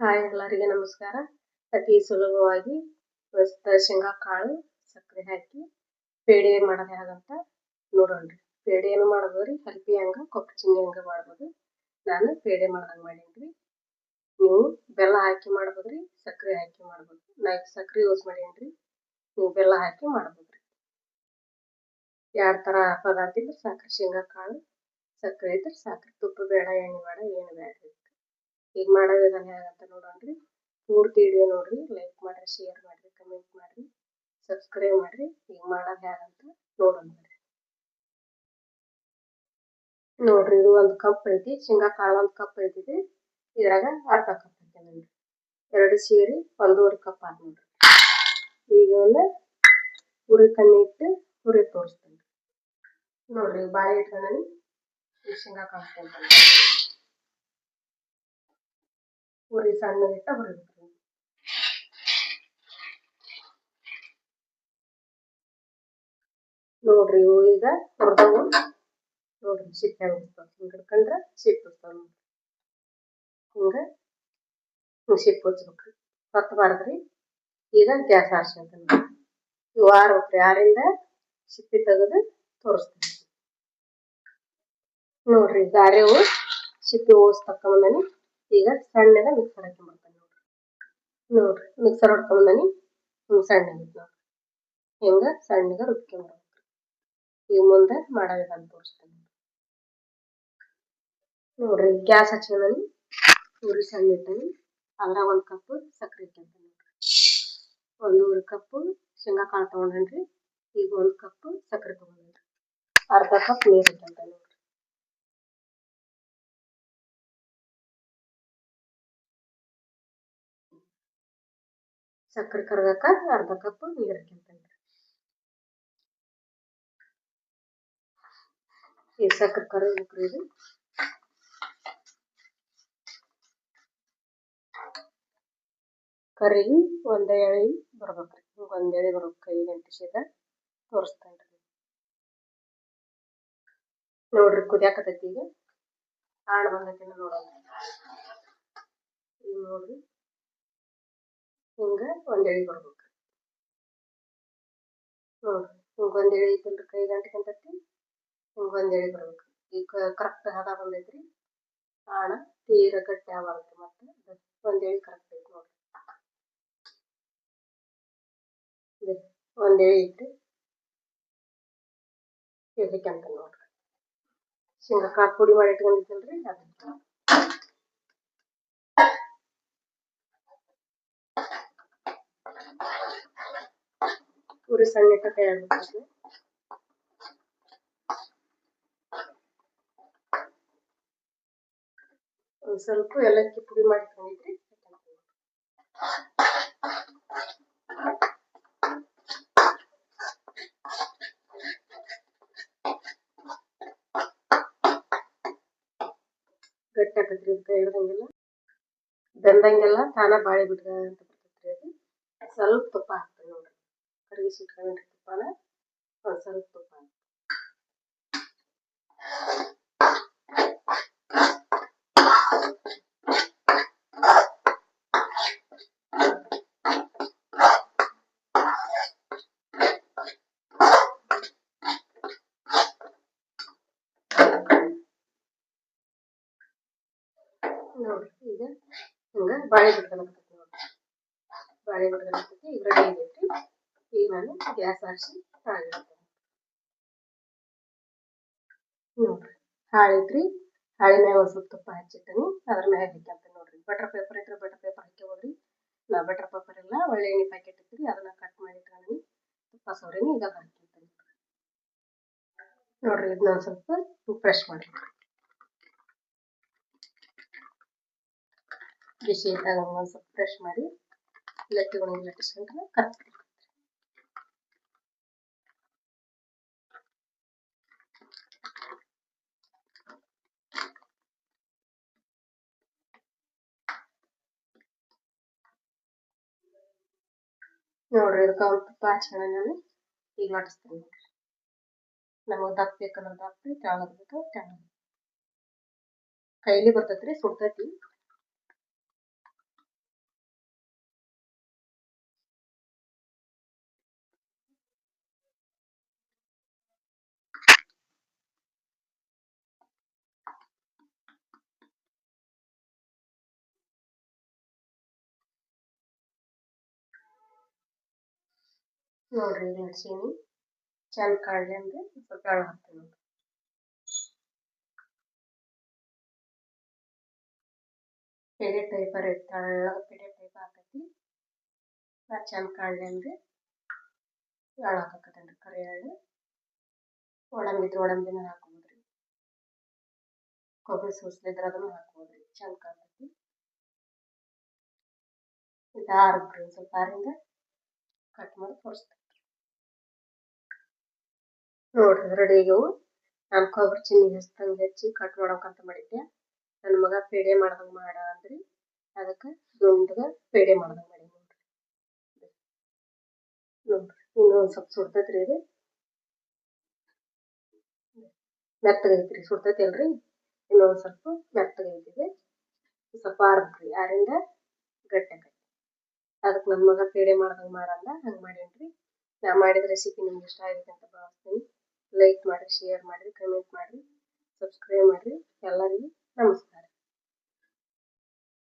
Hi ಎಲ್ಲರಿಗೆ ನಮಸ್ಕಾರ. ಅತಿ ಸುಲಭವಾಗಿ ಶೇಂಗಾ ಕಾಳು ಸಕ್ಕರೆ ಹಾಕಿ ಪೇಡೆ ಮಾಡೋದು ಹೇಗಂತ ನೋಡೋಣ್ರಿ. ಪೇಡೆ ಏನು ಮಾಡ್ಬೋದು ರೀ ಹಲ್ಪಿ ಹಂಗ, ಕೊಬ್ಬರಿ ಚಿಂಗಿ ಹಂಗೆ ಮಾಡ್ಬೋದು. ನಾನು ಪೇಡೆ ಮಾಡ್ದಂಗೆ ಮಾಡೀನಿ ನೀವು ಬೆಲ್ಲ ಹಾಕಿ ಮಾಡ್ಬೋದು ರೀ ಸಕ್ಕರೆ ಹಾಕಿ ಮಾಡ್ಬೋದು. ನಾ ಸಕ್ಕರೆ ಯೂಸ್ ಮಾಡೀನಿ ನೀವು ಬೆಲ್ಲ ಹಾಕಿ ಮಾಡ್ಬೋದು ರೀ ಎರಡು ಥರ ಪದಾರ್ಥ ಇದ್ರೆ ಸಾಕ್ರಿ ಶೇಂಗಾ ಕಾಳು ಸಕ್ಕರೆ ಇದ್ರೆ ಸಾಕ್ರಿ. ತುಪ್ಪ ಬೇಡ, ಎಣ್ಣೆ ಬೇಡ, ಏನು ಬೇಡ ಈಗ ಮಾಡೋ ವಿಧಾನ ಆಗತ್ತೆ ನೋಡೋಣ್ರಿ. ಪೂರ್ತಿ ವಿಡಿಯೋ ನೋಡ್ರಿ ಲೈಕ್ ಮಾಡ್ರಿ ಶೇರ್ ಮಾಡ್ರಿ ಕಮೆಂಟ್ ಮಾಡ್ರಿ ಸಬ್ಸ್ಕ್ರೈಬ್ ಮಾಡ್ರಿ ಈಗ ಮಾಡೋದು ಹೇಗಂತ ನೋಡೋಣ ನೋಡ್ರಿ. ಇದು ಒಂದು ಕಪ್ ಐತಿ, ಶೇಂಗಾ ಕಾಳು ಒಂದು ಕಪ್ ಐತಿದೆ ಇದ್ರಾಗ ಅರ್ಧ ಕಪ್ ಐತೆ ನೋಡ್ರಿ. ಎರಡು ಸೇರಿ ಒಂದೂವರೆ ಕಪ್ ಆದ ನೋಡ್ರಿ. ಈಗ ಒಂದು ಉರಿ ಕಣ್ಣಿ ಇಟ್ಟು ಉರಿ ತೋರಿಸ್ತೇನೆ. ನೋಡ್ರಿ, ಬಾಯಿ ಇಟ್ಕೊಂಡು ಶೇಂಗಾ ಕಾಳು ಉರಿ ಸಣ್ಣಗಿಟ್ಟ ಹುರಿಬೇಕು ನೋಡ್ರಿ ಈಗ ಹುರಿದವು ನೋಡ್ರಿ ಸಿಪ್ಪೆ ಉಳಿಸ್ತಾವ ಹಿಂಗೆ ಹಿಡ್ಕೊಂಡ್ರೆ ಸಿಪ್ಪೆ ನೋಡ್ರಿ. ಹಿಂಗೆ ಹಿಂಗೆ ಸಿಪ್ಪೆ ಉಚ್ಬೇಕ್ರಿ ಹೊತ್ತಬಾರ್ದ್ರಿ ಈಗ ಗ್ಯಾಸ್ ಆರ್ಸ್ಕೊಂತ ಇವು ಆರ್ಬೇಕ್ರಿ. ಆರಿಂದ ಸಿಪ್ಪಿ ತೆಗೆದು ತೋರಿಸ್ತೀನಿ ನೋಡ್ರಿ ಗಾರೆವು ಸಿಪ್ಪೆ ಓಸ್ ತಕೊಂಬಂದನಿ ಈಗ ಸಣ್ಣಗೆ ಮಿಕ್ಸರ್ ಹಾಕೊಂಡ್ಬರ್ತಾನೆ ನೋಡ್ರಿ. ನೋಡ್ರಿ ಮಿಕ್ಸರ್ ಹೊಡ್ಕೊಂಬಂದನಿ. ಹಿಂಗೆ ಸಣ್ಣಗಿತ್ತು ನೋಡ್ರಿ. ಹಿಂಗೆ? ಸಣ್ಣಗೆ ರುಬ್ಕೊಂಬರ್ಬೇಕು ಈಗ ಮುಂದೆ ಮಾಡೋ ವಿಧಾನ ತೋರಿಸ್ತೇನೆ. ನೋಡ್ರಿ, ಗ್ಯಾಸ್ ಹಚ್ಕೊಂಡನಿ ಉರಿ ಸಣ್ಣ ಇಟ್ಟನಿ ಅದ್ರಾಗ ಒಂದು ಕಪ್ ಸಕ್ಕರೆ ಇಟ್ಟಂತೆ ನೋಡ್ರಿ. ಒಂದೂವರೆ ಕಪ್ಪು ಶೇಂಗಾ ಕಾಳು ತೊಗೊಂಡೇನ್ರಿ. ಈಗ ಒಂದು ಕಪ್ ಸಕ್ಕರೆ ತೊಗೊಂಡೇನ್ರಿ. ಅರ್ಧ ಕಪ್ ನೀರು ಇಟ್ಟಂತೆ ನೋಡ್ರಿ. ಸಕ್ಕರೆ ಕರಗಕ್ಕ ಅರ್ಧ ಕಪ್ ನೀರು ಹಾಕ್ಯಂತೇನೆ ಈ ಸಕ್ಕರೆ ಕರಗಬೇಕ್ರಿ ಇದು. ಕರಿಗಿ ಒಂದ ಎಳಿ ಬರ್ಬೇಕ್ರಿ. ಒಂದ್ ಎಳಿ ಬರ್ಬೇಕು ಕೈ ಗಂಟಿಸಿದ ತೋರಿಸ್ತೇನ್ರಿ ನೋಡ್ರಿ ಕುದಿಯಾಕತೈತಿ ಈಗ. ಆಡ್ ಬಂದೈತಿ ನೋಡೋಣ. ನೋಡ್ರಿ. ಹಿಂಗ ಒಂದ್ ಎಳಿ ಬರ್ಬೇಕು ನೋಡ್ರಿ ಹಿಂಗ ಒಂದ್ ಎಳಿ ಕೈ ಗಂಟಕಂತೈತಿ ಹಿಂಗ ಒಂದ್ ಎಳಿ ಬರ್ಬೇಕು ಈಗ ಕರೆಕ್ಟ್ ಹದ ಬಂದೈತ್ರಿ. ಆಣ ತೀರ ಗಟ್ಟಿ ಆಗ್ಬಾರ್ದು ಮತ್ತೆ ಒಂದ್ ಕರೆಕ್ಟ್ ಐತಿ ನೋಡ್ರಿ. ಒಂದ್ ಎಳಿ ಐತ್ರಿ ಅಂತ ನೋಡ್ರಿ. ಶೇಂಗಾ ಕಾಳು ಪುಡಿ ಮಾಡಿ ಇಟ್ಕೊಂಡಿದ್ದಲ್ರಿ ಅದಕ್ಕೆ ಉರಿ ಸಣ್ಣ ಇಟ್ಟ ಕೈ ಆಗ್ಬೇಕು ಒಂದು ಸ್ವಲ್ಪ ಏಲಕ್ಕಿ ಪುಡಿ ಮಾಡಿಕೊಂಡಿದ್ರಿ ಗಟ್ಟಿ ಆಕತ್ರಿ ಕೈ ಹಿಡ್ದಂಗೆಲ್ಲ ಬೆಂದಂಗೆಲ್ಲ ತಾನ ಬಾಳೆ ಬಿಟ್ಟ ಅಂತ ಬರ್ತೈತ್ರಿ ಅದು ಸ್ವಲ್ಪ ತುಪ್ಪ ಹಾಕ್ತೀನಿ ನೋಡ್ರಿ ಕರಗಿಸಿ ಇಟ್ಕೊಂಡಿರಿ ತುಪ್ಪನ ಒಂದು ಸ್ವಲ್ಪ ತುಪ್ಪ ನೋಡ್ರಿ ಈಗ ಹಿಂಗ ಬಾಳೆ ಬಿಟ್ಕೊಳಕತ್ತೈತಿ ನೋಡ್ರಿ ಬಾಳೆ ಬಿಟ್ಕೊಳಕತ್ತೈತಿ ಈಗ ರೆಡಿ ಆಗೈತಿ ಈಗ ನಾನು ಗ್ಯಾಸ್ ಹಾರಿಸಿ ತಾಳಿಡ್ತೇನೆ ನೋಡ್ರಿ ಹಾಳೈತ್ರಿ ಹಾಳಿ ಮ್ಯಾಗ ಒಂದು ಸ್ವಲ್ಪ ತುಪ್ಪ ಹಚ್ಚಿಟ್ಟನಿ ಅದ್ರ ಮ್ಯಾಗ ಹಾಕ್ಯಂತ ನೋಡ್ರಿ ಬಟರ್ ಪೇಪರ್ ಇದ್ರೆ ಬಟರ್ ಪೇಪರ್ ಹಾಕ್ಕೋಬೋದ್ರಿ ನಾ ಬಟರ್ ಪೇಪರ್ ಇಲ್ಲ ಒಳ್ಳೆ ಎಣ್ಣೆ ಪ್ಯಾಕೆಟ್ ಇದ್ರಿ ಅದನ್ನ ಕಟ್ ಮಾಡಿ ಇಟ್ಕೊಂಡಿ ತುಪ್ಪ ಸೌರೇನಿ ಈಗ ಹಾಕ್ಯಂತೀನಿ ನೋಡ್ರಿ ಇದನ್ನ ಒಂದು ಸ್ವಲ್ಪ ಫ್ರೆಶ್ ಮಾಡಿ ಬಿಸಿ ಇದ್ದಾಗ ಒಂದು ಸ್ವಲ್ಪ ಫ್ರೆಶ್ ಮಾಡಿ ಲಟ್ಟಿಗಳಿಗೆ ಲಟ್ಟಿಸ್ಕೊಂಡ್ರೆ ಕರೆಕ್ಟ್ ನೋಡ್ರಿ ತುಪ್ಪ ಹಚ್ಕೊಂಡ ನಾನು ಈಗ ಲಟ್ಟಿಸ್ತೀನಿ ನೋಡ್ರಿ. ನಮಗೆ ದಪ್ಪ ಬೇಕಂದ್ರೆ ದಪ್ಪ ತೆಳ್ಳಗೆ ಕೈಲಿ ಬರ್ತೈತ್ರಿ, ಸುಡ್ತೈತಿ. ನೋಡ್ರಿ ಈಗ ನಡ್ಸೀನಿ ಚಂದ ಕಾಣಲಿ ಅಂದ್ರೆ ಸ್ವಲ್ಪ ಎಳ್ಳು ಹಾಕ್ತೀನಿ ಪೇಡೆ ಟೈಪರ್ ತೆಳ್ಳಗ ಪೇಡೆ ಟೈಪ್ ಹಾಕತಿ. ನಾ ಚಂದ ಕಾಣಲಿ ಅಂದ್ರೆ ಎಳ್ಳು ಹಾಕಕತ್ತೇನ್ರಿ ಕರಿ ಎಳ್ಳು. ಒಡಂಬಿದ್ರೆ ಒಡಂಬಿನ ಹಾಕ್ಬೋದ್ರಿ. ಕೊಬ್ಬರಿ ಸೂಸ್ಲಿದ್ರೆ ಅದನ್ನು ಹಾಕ್ಬೋದ್ರಿ, ಚಂದ ಕಾಣ್ತೈತಿ. ಇದು ಆರಿದ್ರಿ ಸ್ವಲ್ಪ ಆರಿಂದ ಕಟ್ ಮಾಡಿ ತೋರಿಸ್ತೀನಿ ನೋಡ್ರಿ ರೆಡಿ ಆಗ್ಯಾವು ನಾನು ಕೊಬ್ಬರಿ ಚಿನ್ನಿ ಹೆಚ್ಚಂಗೆ ಹೆಚ್ಚಿ ಕಟ್ ಮಾಡೋಕಂತ ಮಾಡಿದ್ದೆ. ನನ್ನ ಮಗ ಪೇಡೆ ಮಾಡ್ದಂಗೆ ಮಾಡ ಅಂದ್ರಿ. ಅದಕ್ಕೆ ದುಂಡಗ ಪೇಡೆ ಮಾಡ್ದಂಗೆ ಮಾಡಿ ನೋಡ್ರಿ. ನೋಡ್ರಿ, ಇನ್ನೊಂದು ಸ್ವಲ್ಪ ಸುಡ್ತೈತ್ರಿ ಇದು. ಮೆತ್ತಗೈತ್ರಿ ಸುಡ್ತೈತಿ ಅಲ್ರಿ ಇನ್ನೊಂದು ಸ್ವಲ್ಪ ಮೆತ್ತಗೈತಿದೆ ಸ್ವಲ್ಪ ಆರ್ಬೇಕ್ರಿ ಆರಿಂದ ಗಟ್ಟಿ ಅದಕ್ಕೆ ನನ್ನ ಮಗ ಪೇಡೆ ಮಾಡ್ದಂಗೆ ಮಾಡಲ್ಲ ಹಂಗೆ ಮಾಡೇನ್ರಿ. ನಾ ಮಾಡಿದ ರೆಸಿಪಿ ನಿಮ್ಗೆ ಇಷ್ಟ ಆಗಿದೆ ಅಂತ ಭಾವಿಸ್ತೀನಿ. ಲೈಕ್ ಮಾಡಿ ಶೇರ್ ಮಾಡಿ ಕಮೆಂಟ್ ಮಾಡಿ ಸಬ್ಸ್ಕ್ರೈಬ್ ಮಾಡಿರಿ ಎಲ್ಲರಿಗೂ ನಮಸ್ಕಾರ.